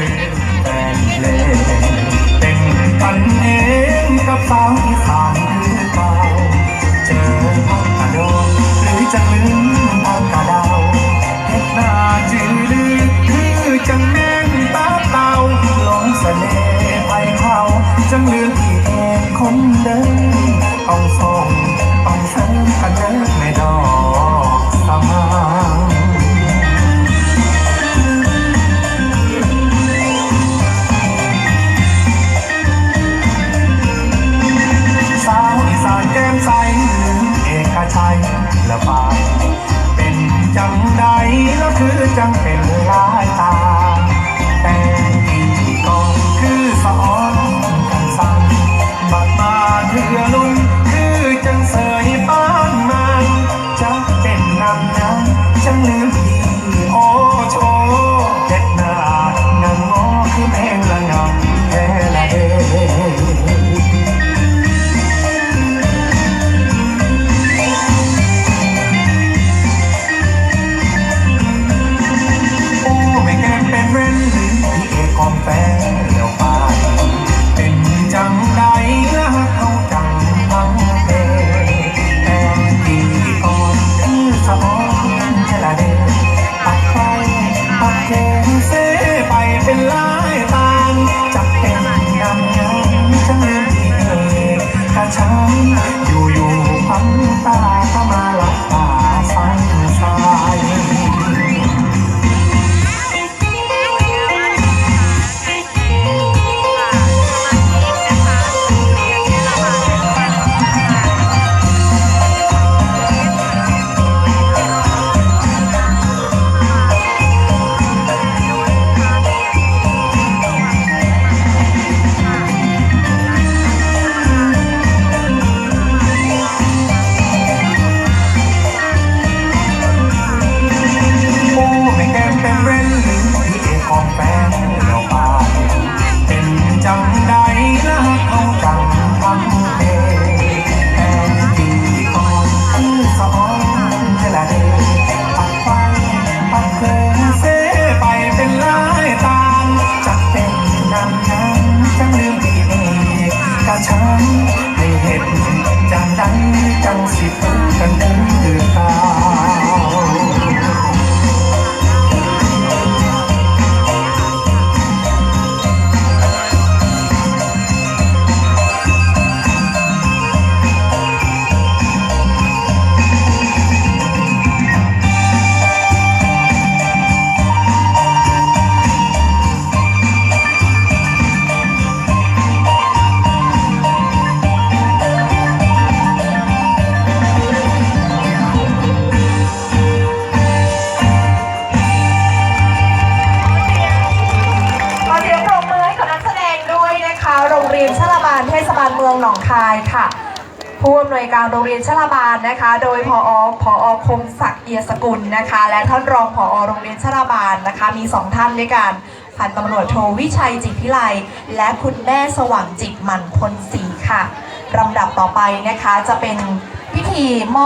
ลืมแฟนเพลงเป็นกันเองกับสาวอีสานคือเก่าเจอพักกระโดดหรือจะลืมพักกระดาวเฮ็ดหน้าจือลือคือจังแม่งตาเต่าหลงเสน่ห์ไปเขาจังลืมพี่เองคนเดิมต้องส่งต้องเสริมกันเดิมในดอก ใสเอกชัยละปาเป็นจังใดแล้วคือจังเป็น อ เทศบาลเมืองหนองคายค่ะ ผู้อำนวยการโรงเรียนชลบาลนะคะ โดยพอพอคมศักดิ์เอียสกุลนะคะ และท่านรองพอโรงเรียนชลบาลนะคะ มีสองท่านด้วยกันพันตำรวจโทวิชัยจิตพิไลและคุณแม่สว่างจิตหมันพลศรีค่ะลำดับต่อไปนะคะจะเป็นพิธีมอบ